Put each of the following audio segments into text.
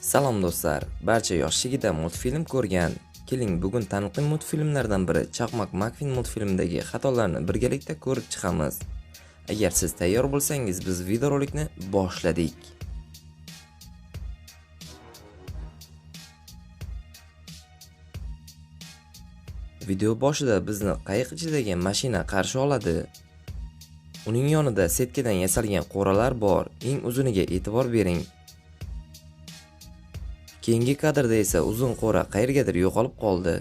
Salom do'stlar, barcha yoshligida multfilm ko'rgan. Keling, bugun taniqli multfilmlardan biri Chaqmoq Makfin multfilmidagi xatolarni birgalikda ko'rib chiqamiz. Agar siz tayyor bo'lsangiz, biz videorolikni boshladik. Video boshida bizni qayiq ichidagi mashina qarshi oladi. Uning yonida setkadan yasalgan qo'ralar bor. Eng uzuniga e'tibor bering. Keyingi kadrda esa uzun qo'ra qayergadir yo'qolib qoldi.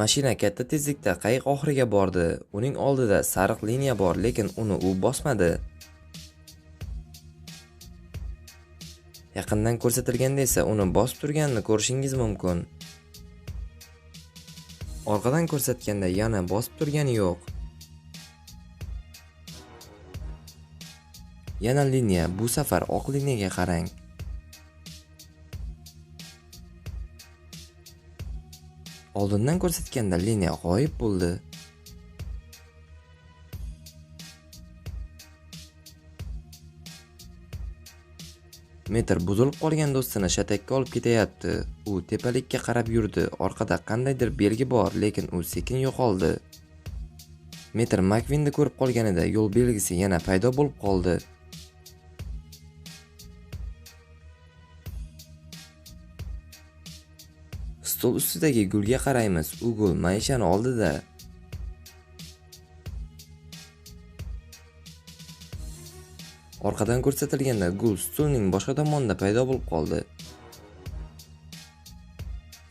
Mashina katta tezlikda qayiq oxiriga bordi. Uning oldida sariq liniya bor, lekin uni u bosmadi. Yaqindan ko'rsatilganda esa uni bosib turganini ko'rishingiz mumkin. Orqadan ko'rsatganda yana bosib turgani yo'q. Yana liniya, bu safar oq liniyaga qarang. Oldindan ko'rsatganda liniya g'oyib bo'ldi. Metr buzilib qolgan do'stini shatakka olib ketayapti. U tepalikka qarab yurdi. Orqada qandaydir belgi bor, lekin u sekin yo'qoldi. Metr Makvinni ko'rib qolganida yo'l belgisi yana paydo bo'lib qoldi. Stol ustidagi gulga qaraymiz. U gul maishani oldida. Orqadan ko'rsatilganda gul stulning boshqa tomonida paydo bo'lib qoldi.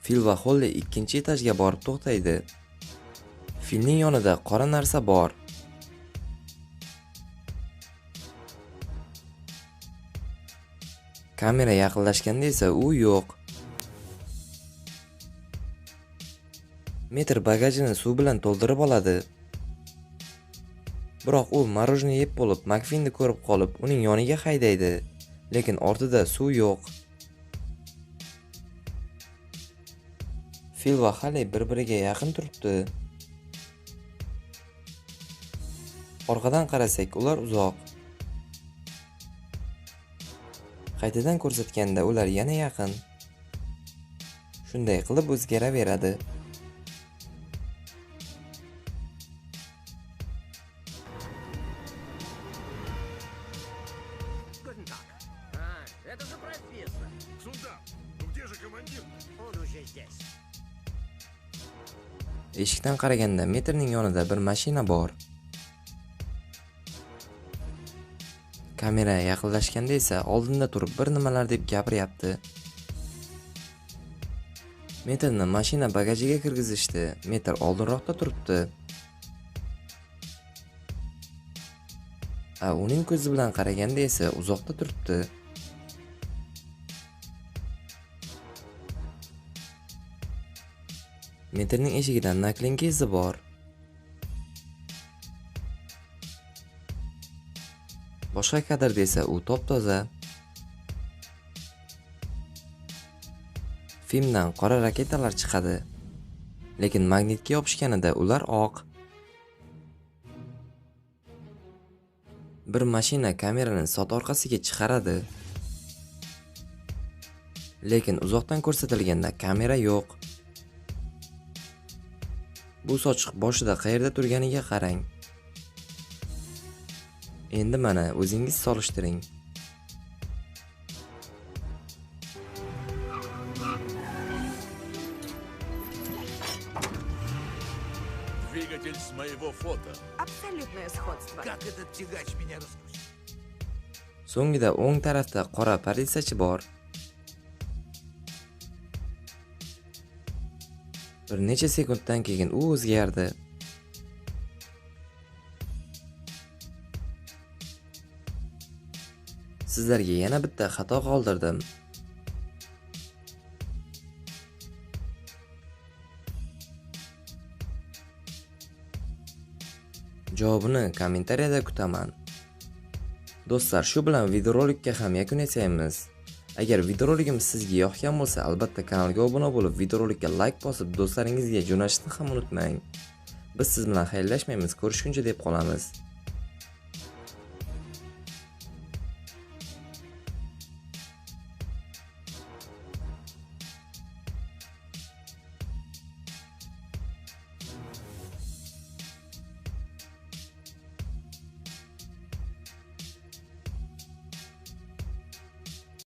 Fil va Holli ikkinchi etajga borib to'xtaydi. Filning yonida qora narsa bor. Kamera yaqinlashganda esa u yo'q. Metr bagajini suv bilan to'ldirib oladi. Biroq u marojni yeb bo'lib, Makfinni ko'rib qolib, uning yoniga haydaydi, lekin ortida suv yo'q. Fil va Hali bir-biriga yaqin turibdi. Orqadan qarasak, ular uzoq. Qaytadan ko'rsatganda ular yana yaqin. Shunday qilib o'zgaraveradi. Где же командир? Он уже здесь. Eshikdan qaraganda metrning yonida bir mashina bor. Kamera yaqinlashganda esa oldinda turib bir nimalar deb gapiryapti. Metrni mashina bagajiga kirgizishdi. Metr oldinroqda turibdi. A uning ko'zi bilan qaraganda esa uzoqda turibdi. Metrning eshigidan naklinka izi bor. Boshqa kadrda esa u top-toza. Filmdan qora raketalar chiqadi. Lekin magnitga yopishganida ular oq. Bir mashina kamerani sot orqasiga chiqaradi. Lekin uzoqdan ko'rsatilganda kamera yo'q. Bu sochiq boshida qayerda turganiga qarang. Endi mana o'zingiz solishtiring. Двигатель с моего фото. Абсолютное сходство. Как этот тягач меня раскрутил? So'ngida o'ng tarafda qora politsiyachi bor. Bir necha sekunddan keyin u o'zgardi. Sizlarga yana bitta xato qoldirdim. Javobini kommentariyada kutaman. Do'stlar, shu bilan videorolikka ham yakun yasaymiz. Agar videorolikim sizga yoqgan bo'lsa, albatta kanalga obuna bo'lib, videorolikka like bosib, do'stlaringizga jo'natishni ham unutmang. Biz siz bilan xayrlashmaymiz, ko'rishguncha deb qolamiz.